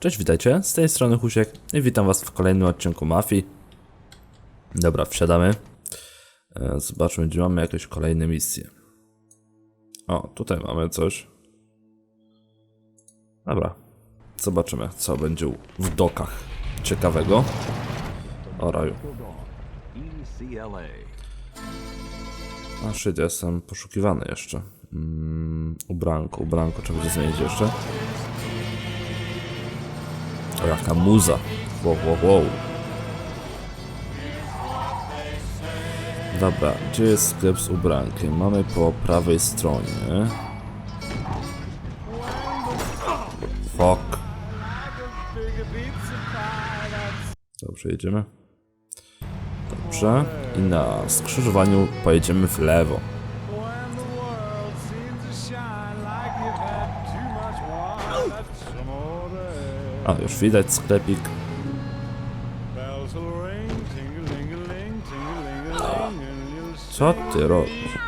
Cześć, witajcie, z tej strony Husiek i witam was w kolejnym odcinku Mafii. Dobra, wsiadamy. E, Zobaczmy, gdzie mamy jakieś kolejne misje. O, tutaj mamy coś. Dobra, zobaczymy, co będzie w dokach ciekawego. O raju. A shit, jestem poszukiwany jeszcze. Mm, ubranko, ubranko, trzeba będzie zmienić jeszcze. O, jaka muza. Wow, wow, wow. Dobra, gdzie jest sklep z ubrankiem? Mamy po prawej stronie. Fuck. Dobrze, jedziemy. Dobrze. I na skrzyżowaniu pojedziemy w lewo. A, już widać sklepik. Co ty robisz?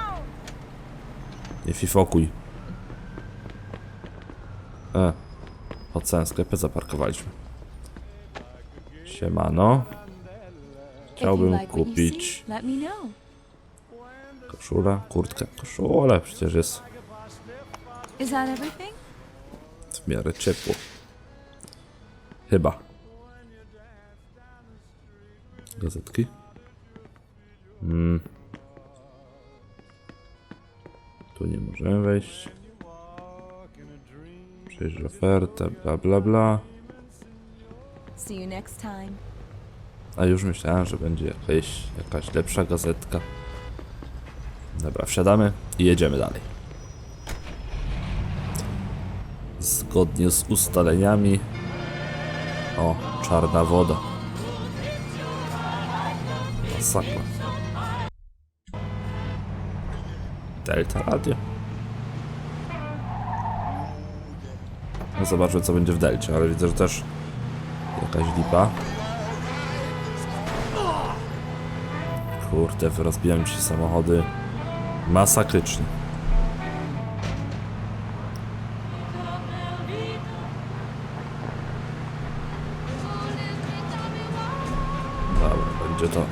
Nie fifokuj. E, pod całym sklepie zaparkowaliśmy. Siemano. Chciałbym kupić koszulę, kurtkę. Koszulę przecież jest w miarę ciepło. Chyba. Gazetki. Mm. Tu nie możemy wejść. Przejrzyj ofertę, bla bla bla. See you next time. A już myślałem, że będzie jakaś, jakaś lepsza gazetka. Dobra, wsiadamy i jedziemy dalej. Zgodnie z ustaleniami. O, czarna woda. Masakra. Delta Radio. No zobaczmy co będzie w Delcie, ale widzę, że też jakaś lipa. Kurde, rozbijają ci samochody masakrycznie. Będzie to.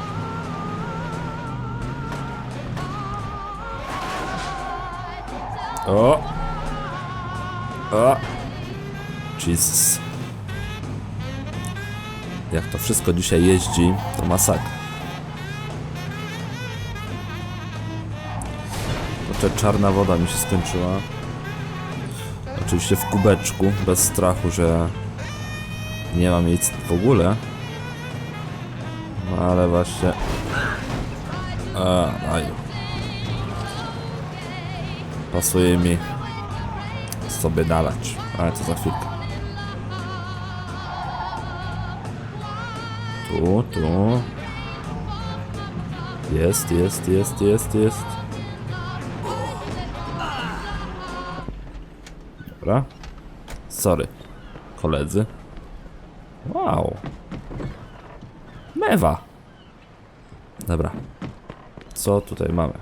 O! O! Jesus. Jak to wszystko dzisiaj jeździ, to masakra. To czarna woda mi się skończyła. Oczywiście w kubeczku, bez strachu, że nie mam jej w ogóle. Ale właśnie... A, daj. Pasuje mi sobie nalać, ale to za chwilkę. Tu, tu. Jest, jest, jest, jest, jest. Dobra. Sorry, koledzy. Wow. Mewa. Dobra. Co tutaj mamy?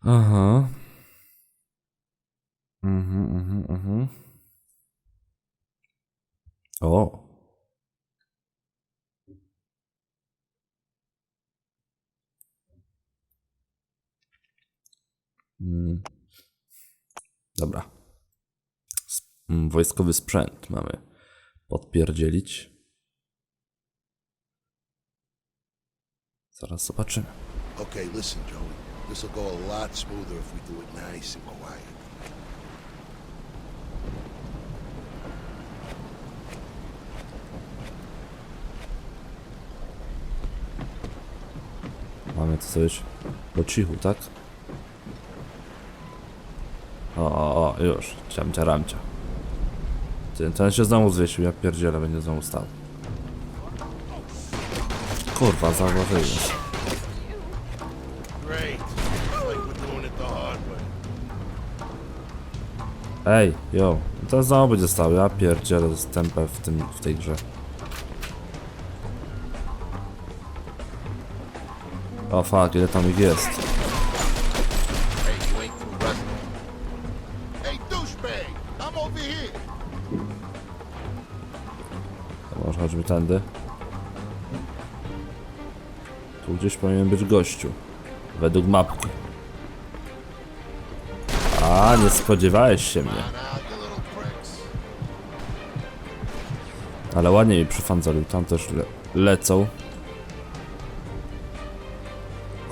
Aha. Mhm, mhm, mhm. O. Mm. Dobra. Mm, Wojskowy sprzęt mamy podpierdzielić. Zaraz zobaczymy. Okay, listen, Joey. This'll go a lot smoother if we do it nice and quiet. Mamy to coś po cichu, tak? O, o, o, już. Ciamcia ramcia. Ty, ten się znowu zwiesił, ja pierdzielę, będzie znowu stał. Kurwa, zauważyłeś. Ej, jo, to znowu będzie stał, ja pierdzielę w, tym, w tej grze. O fuck, ile tam ich jest. To tędy. Tu gdzieś powinien być gościu. Według mapki. A, nie spodziewałeś się mnie. Ale ładnie mi przyfandzolił, tam też le lecą.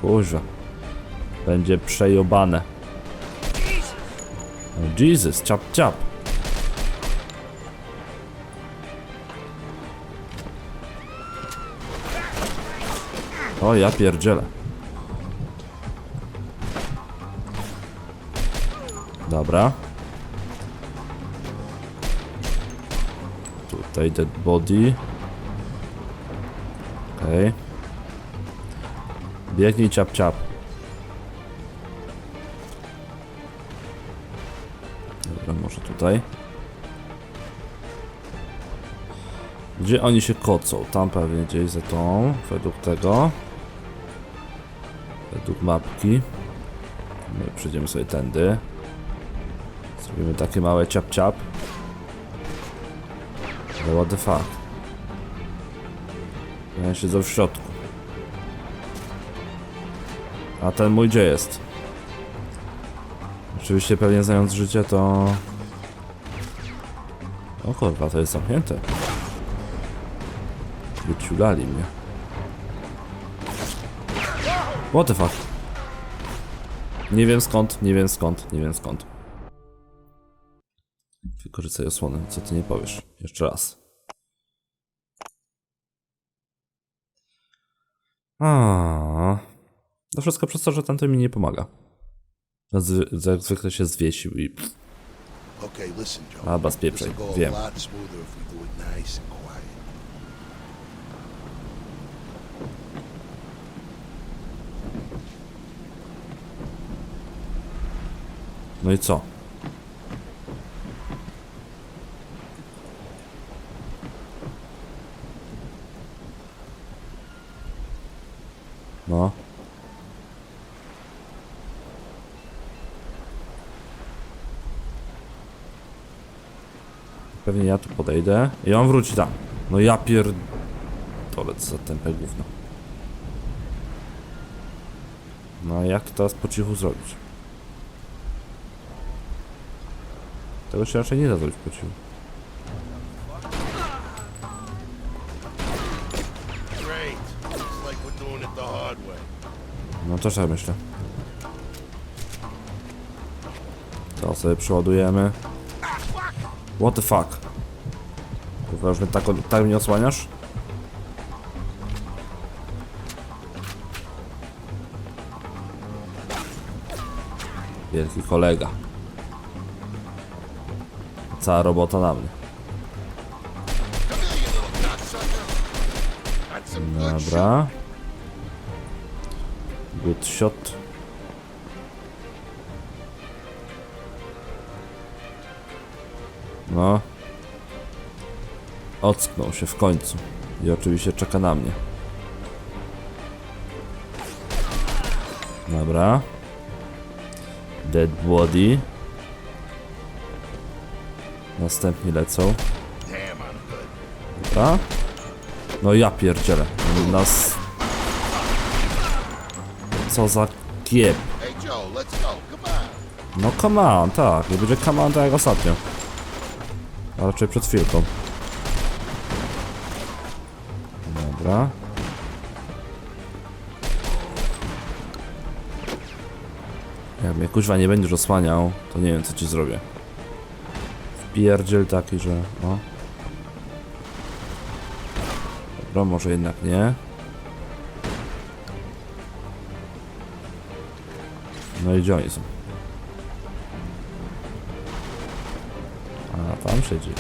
Kurwa. Będzie przejobane. Oh, Jesus, ciap ciap. O, ja pierdzielę. Dobra. Tutaj dead body. Okej. Okay. Biegnij ciap ciap. Dobra, może tutaj. Gdzie oni się kocą? Tam pewnie gdzieś za tą, według tego. Według mapki. My przejdziemy sobie tędy. Zrobimy takie małe ciap ciap. Ale what the fuck? Ja siedzę w środku. A ten mój gdzie jest? Oczywiście pewnie znając życie to... O kurwa, to jest zamknięte. Wyciugali mnie. What the fuck? Nie wiem skąd, nie wiem skąd, nie wiem skąd. Wykorzystaj osłonę, co ty nie powiesz. Jeszcze raz. A, To wszystko przez to, że tamten mi nie pomaga. Jak zwy- Jak zwykle się zwiesił i... Dobra, spieprzaj, wiem. a lot smoother if we do it nice and quiet. No i co? No. Pewnie ja tu podejdę i on wróci tam. No ja pier... Tolec za tempę gówno. No jak to teraz po cichu zrobić? Tego się raczej nie da zrobić po cichu. No też tak myślę. To sobie przeładujemy. What the fuck? Kurwa, już mnie tak, tak mnie osłaniasz? Wielki kolega. Cała robota na mnie. Dobra. Good shot. No. Ocknął się w końcu. I oczywiście czeka na mnie. Dobra. Dead body. Następni lecą. Dobra. No ja pierdzielę. Nas... Co za kiep. No come on, tak. Nie będzie come on tak jak ostatnio. A raczej przed chwilką. Dobra. Jak mnie kuźwa nie będziesz osłaniał, to nie wiem co ci zrobię. Wpierdziel taki, że... O. Dobra, może jednak nie. No i gdzie oni są? A, tam siedzi.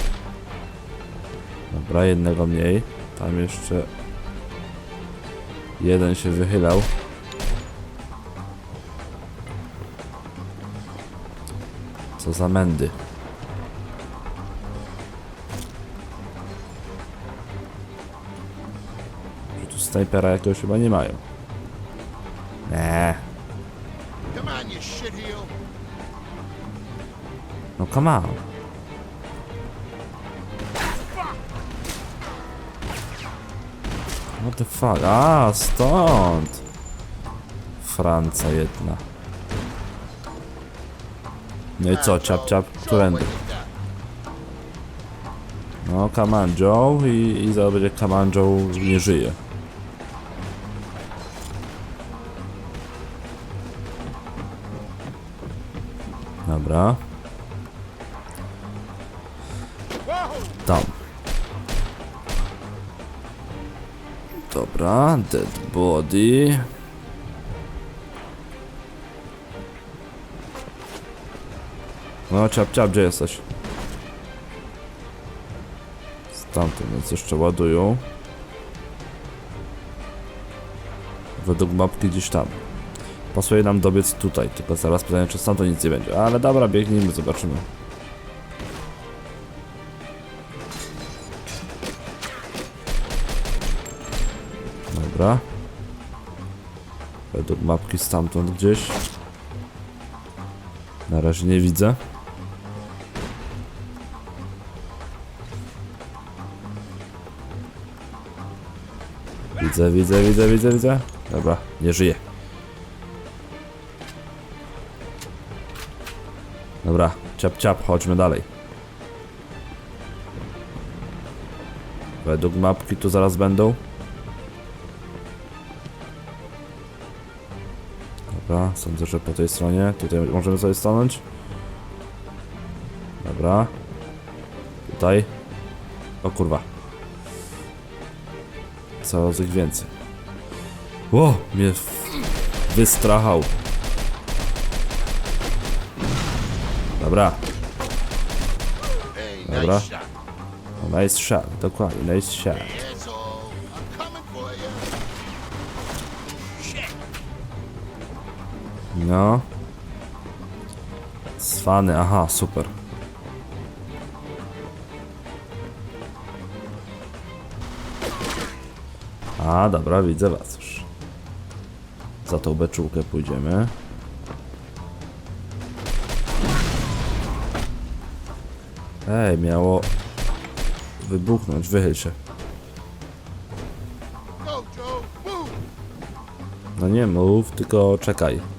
Dobra, jednego mniej. Tam jeszcze... Jeden się wychylał. Co za mędy. Snajpera jakiegoś chyba nie mają. Shitheel. No come on. What the fuck? A, stąd! Franca jedna. No i co, ciap ciap, którędy? No, Joe i, i zaraz będzie Joe nie żyje. Dobra, dead body. No, ciap, ciap, gdzie jesteś? Stamtąd, więc jeszcze ładują. Według mapki gdzieś tam. Pasuje nam dobiec tutaj, tylko zaraz pytanie, czy stamtąd nic nie będzie. Ale dobra, biegnijmy, zobaczymy. Dobra. Według mapki stamtąd gdzieś. Na razie nie widzę. Widzę, widzę, widzę, widzę, widzę. Dobra, nie żyje. Dobra, ciap, ciap, chodźmy dalej. Według mapki tu zaraz będą. Dobra, sądzę, że po tej stronie. Tutaj możemy sobie stanąć. Dobra. Tutaj. O kurwa. Coraz ich więcej. Ło, mnie wystrachał. Dobra, Dobra. nice shot, dokładnie, nice shot. No. Cwany, aha, super. A, dobra, widzę was już. Za tą beczułkę pójdziemy. Ej, miało wybuchnąć, wychyl się. No nie mów, tylko czekaj.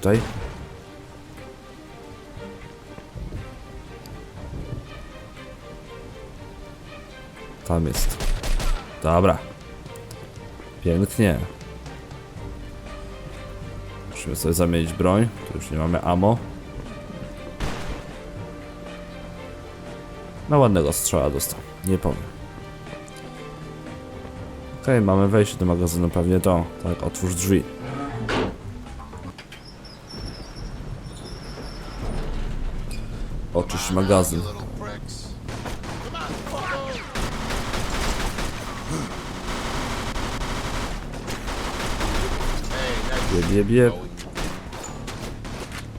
Tutaj. Tam jest. Dobra. Pięknie. Musimy sobie zamienić broń. Tu już nie mamy ammo. Na ładnego strzała dostał. Nie powiem. Okej, mamy wejście do magazynu, pewnie to. Tak, otwórz drzwi. Magazyn. Jeb, jeb, jeb.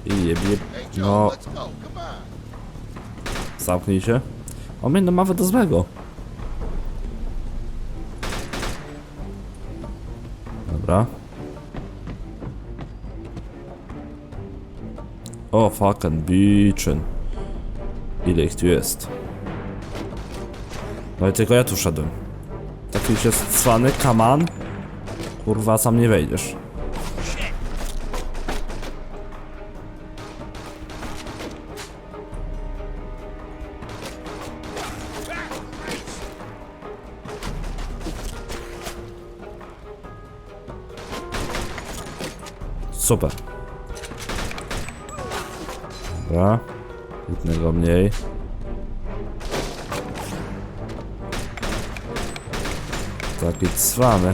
I jeb, jeb. No, zamknij się. On mnie namawia do złego. Dobra. O, fucking beachin. Ile ich tu jest? No i tylko ja tu szedłem. Taki już jest cwany, kaman. Kurwa, sam nie wejdziesz. Super. Dobra. Jednego mniej. Taki cwany.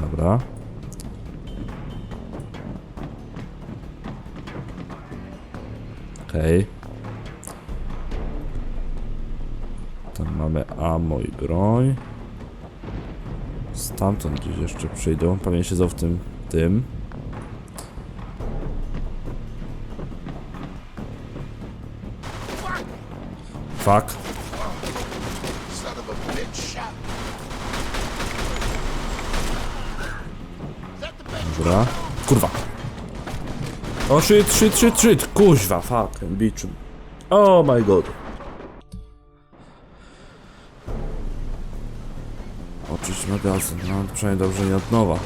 Dobra. Okej. Tam mamy ammo i broń. Stamtąd gdzieś jeszcze przyjdą. Pewnie siedzą w tym, tym. Fuck. Dobra. Kurwa. O shit, shit, shit, shit. Kuźwa, fuck, bitch. Oh my god. Oczyść magazyn, no przynajmniej dobrze nie od nowa.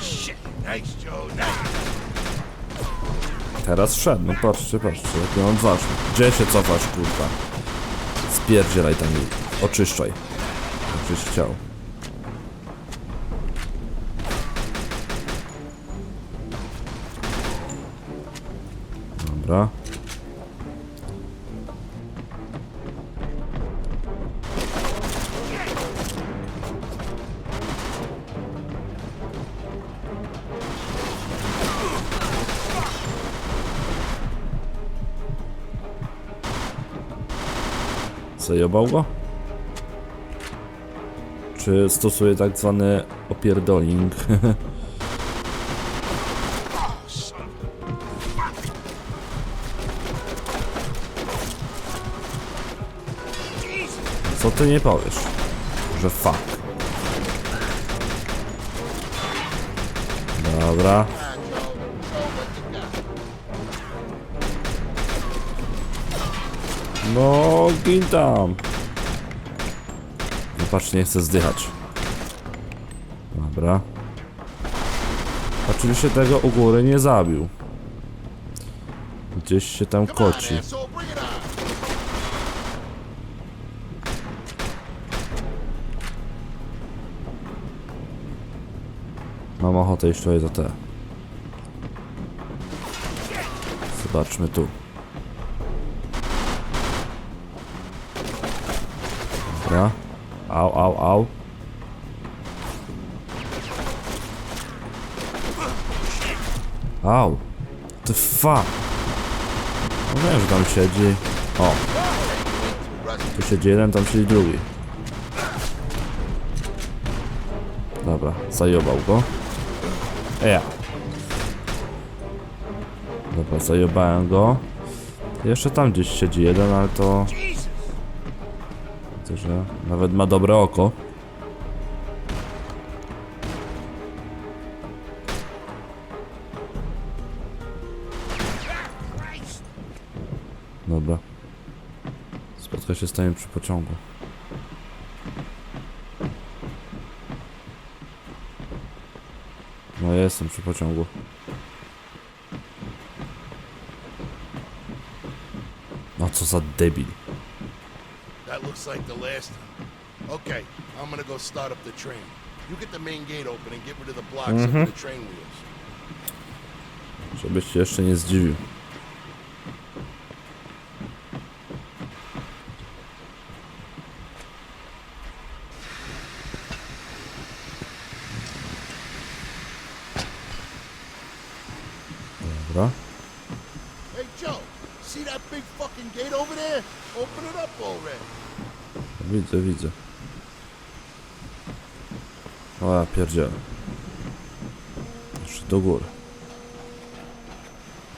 Shit. Nice, Joe. Nice. Teraz szedł, no patrzcie, patrzcie, jaki on odważny. Gdzie się cofasz, kurwa? Spierdzielaj tam i oczyszczaj. Jakbyś chciał. Dobra. Zajebał go? Czy stosuje tak zwany opierdoling? Co ty nie powiesz? Że fuck. Dobra. No, gin tam. No patrz, nie chcę zdychać. Dobra. Oczywiście tego u góry nie zabił. Gdzieś się tam koci. Mam ochotę iść tutaj za te. Zobaczmy tu. Dobra. Au, au, au. Au. The fuck. No wiem, że tam siedzi. O. Tu siedzi jeden, tam siedzi drugi. Dobra, zajobał go. Ja. Dobra, zajebałem go. Jeszcze tam gdzieś siedzi jeden, ale to... Nawet ma dobre oko. Dobra. Spotka się z nami przy pociągu. No jestem przy pociągu. No co za debil. Looks like the last. Okay, I'm gonna go start up the train. You get the main gate open and get rid of the blocks under the train wheels. Żebyś się jeszcze nie zdziwił. Dobra. Hey, Joe, see that big fucking gate over there? Open it up already. Widzę, widzę. O, ja pierdzielę. Jeszcze do góry.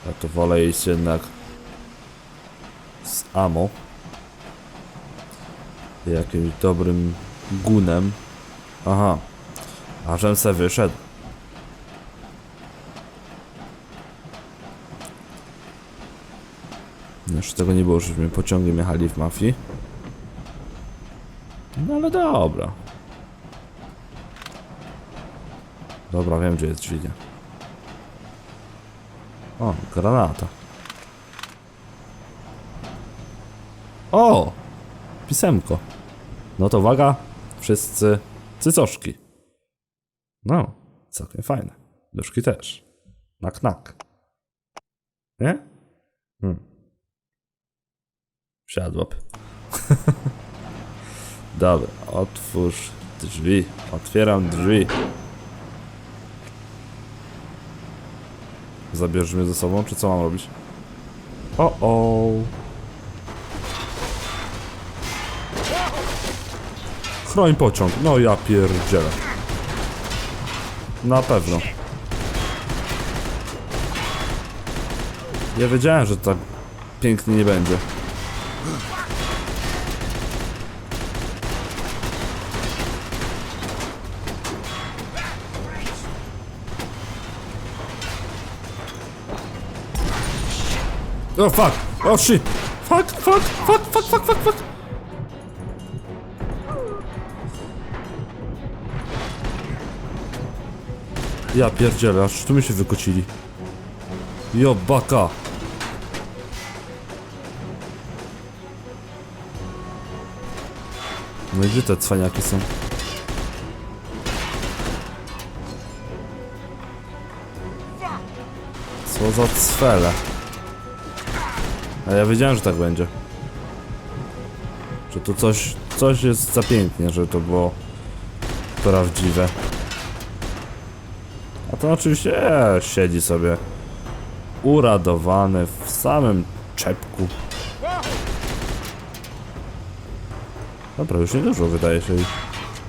Ja to wolę iść jednak z amo. Jakimś dobrym gunem. Aha. A żem se wyszedł. Jeszcze tego nie było, żeśmy pociągiem jechali w mafii. No ale dobra. Dobra, wiem gdzie jest dźwignia. O, granata. O! Pisemko. No to uwaga, wszyscy cycoszki. No, całkiem fajne. Duszki też. Nak, nak. Nie? Hmm. Wsiadłap. Dobra, otwórz drzwi. Otwieram drzwi. Zabierzesz mnie ze sobą, czy co mam robić? O, o. Chroń pociąg. No ja pierdzielę. Na pewno. Ja wiedziałem, że tak pięknie nie będzie. O fuck! O shit! Fuck, fuck, fuck, fuck, fuck, fuck, fuck! Ja pierdzielę, aż tu mi się wykocili. Jo, baka! No i gdzie te cwaniaki są? Co za cwele. A ja wiedziałem, że tak będzie. Że tu coś, coś jest za pięknie, że to było prawdziwe. A to oczywiście siedzi sobie uradowany w samym czepku. Dobra, już niedużo wydaje się.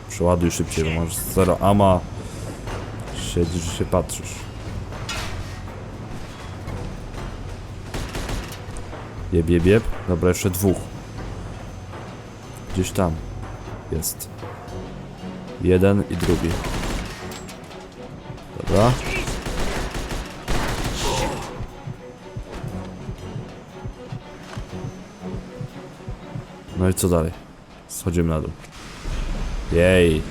Przeładuj szybciej, bo masz zero ama. Siedzisz i się patrzysz. Jeb, jeb, jeb. Dobra, jeszcze dwóch. Gdzieś tam. Jest. Jeden i drugi. Dobra. No i co dalej? Schodzimy na dół. Jej.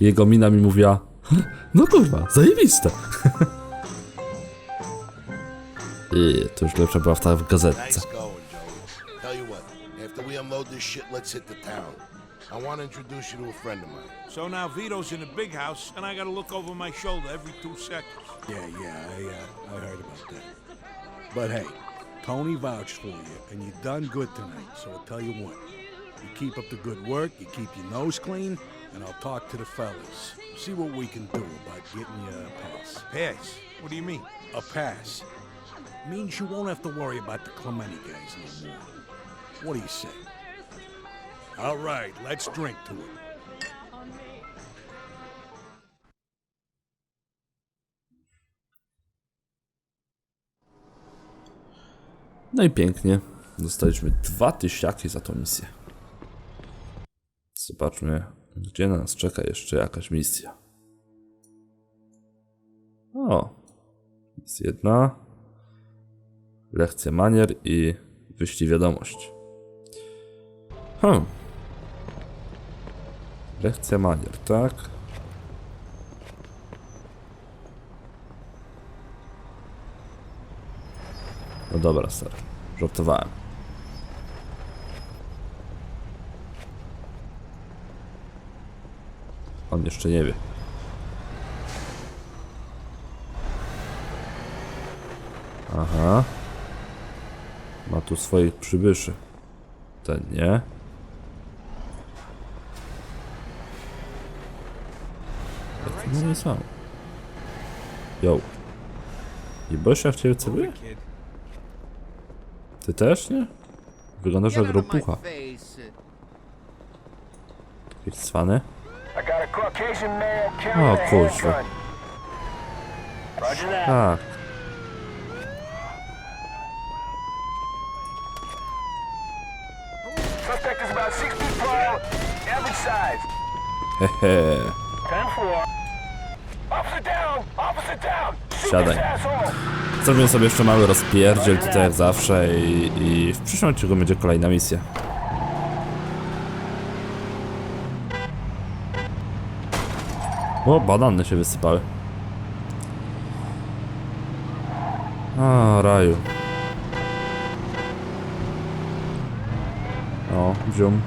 Jego mina mi mówiła No kurwa, zajebiste. I to już lepsza była w ta w gazetce. I want to introduce you to a friend of mine. So now Vito's in the big house, and I gotta look over my shoulder every two seconds. Yeah, yeah, I, uh, I heard about that. But hey, Tony vouched for you, and you done good tonight. So I'll tell you what: you keep up the good work, you keep your nose clean, and I'll talk to the fellas. See what we can do about getting you a pass. Pass? What do you mean? A pass means you won't have to worry about the Clementi guys no more. What do you say? All right, let's drink to it. No i pięknie. Dostaliśmy dwa tysiaki za tą misję. Zobaczmy, gdzie nas czeka jeszcze jakaś misja. O, jest jedna. Lekcja manier i wyślij wiadomość. Hmm. Lekcja manier, tak? No dobra, stary. Żartowałem. On jeszcze nie wie. Aha. Ma tu swoich przybyszy. Ten nie. No nie sam. Yo. I Bosia w ciebie celuje? Ty też nie? Wyglądasz jak ropucha. Jakiś cwany? O kurwa. Tak. Hehe. 10-4. Officer down! Officer down! Shoot Siadaj. Zrobię sobie jeszcze mały rozpierdziel tutaj jak zawsze i, i w przyszłym odcinku będzie kolejna misja. O, banany się wysypały. A, raju. O, ziom.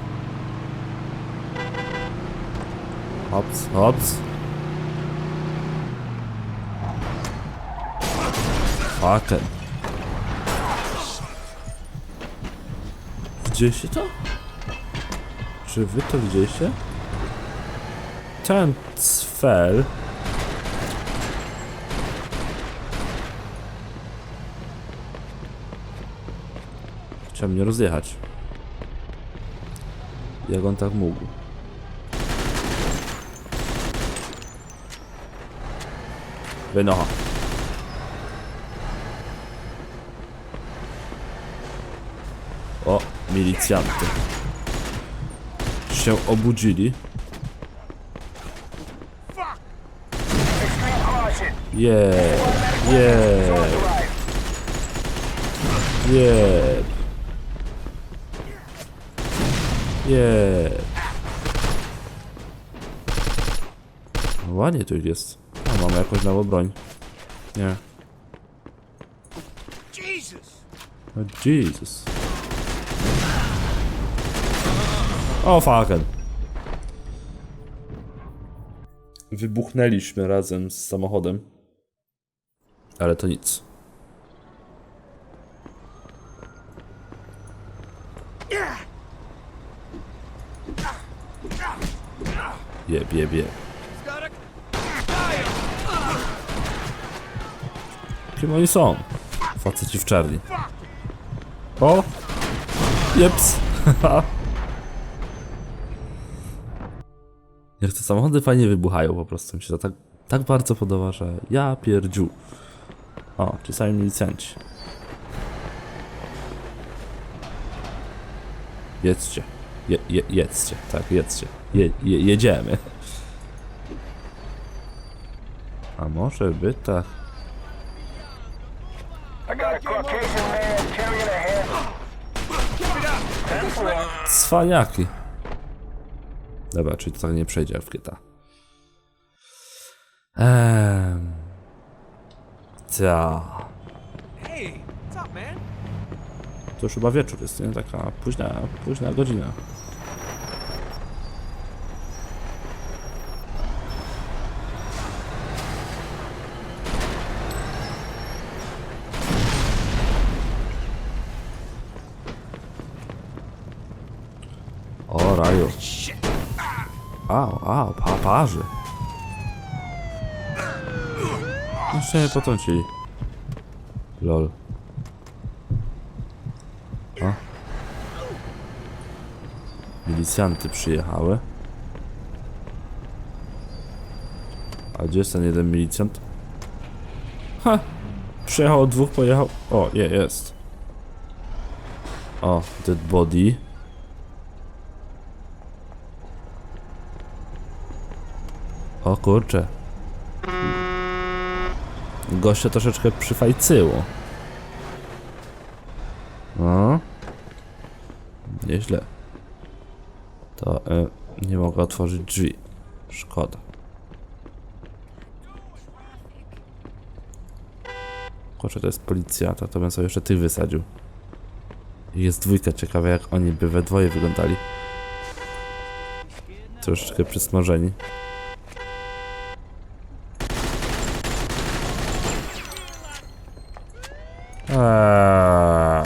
Hops, hops. Fucken. Widzieliście to? Czy wy to widzieliście? Ten cfel... Chciał mnie rozjechać. Jak on tak mógł? Wynocha. O, milicjanty. Się obudzili. Yeah, yeah, yeah. Yeah. Ładnie tu jest. A, mamy jakąś nową broń. Nie. Jesus! O Jesus. O fucking. Wybuchnęliśmy razem z samochodem. Ale to nic. Jeb, jeb, jeb. Kim oni są? Faceci w czarni. O! Jeps! Jak te samochody fajnie wybuchają po prostu. Mi się to tak, tak bardzo podoba, że ja pierdziu. O, ci sami milicjanci. Jedźcie. Je, je, jedzcie, tak, jedzcie. Je, je, jedziemy. A może by tak... Cwaniaki. Dobra, czyli to nie przejdzie w GTA. Eee. Ta. Hey, what's up, man? To już chyba wieczór jest, nie? Taka późna, późna godzina. O raju. Au, au, paparzy. Mnie potrącili. Lol. O. Milicjanty przyjechały. A gdzie jest ten jeden milicjant? Ha! Przyjechał dwóch, pojechał. O, je, jest. O, dead body. O kurczę. Gościa troszeczkę przyfajcyło. No. Nieźle. To e, nie mogę otworzyć drzwi. Szkoda. Kurczę, to jest policja, to, bym sobie jeszcze tych wysadził. Jest dwójka, ciekawe jak oni by we dwoje wyglądali. Troszeczkę przysmażeni. Eee.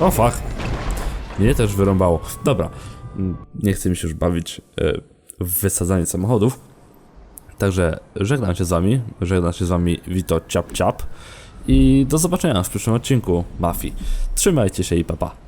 O fuck. Mnie też wyrąbało. Dobra. Mm, Nie chcę mi się już bawić e, w wysadzanie samochodów. Także żegnam się z wami. Żegnam się z wami Wito Ciap Ciap. I do zobaczenia w przyszłym odcinku Mafii. Trzymajcie się i papa. Pa.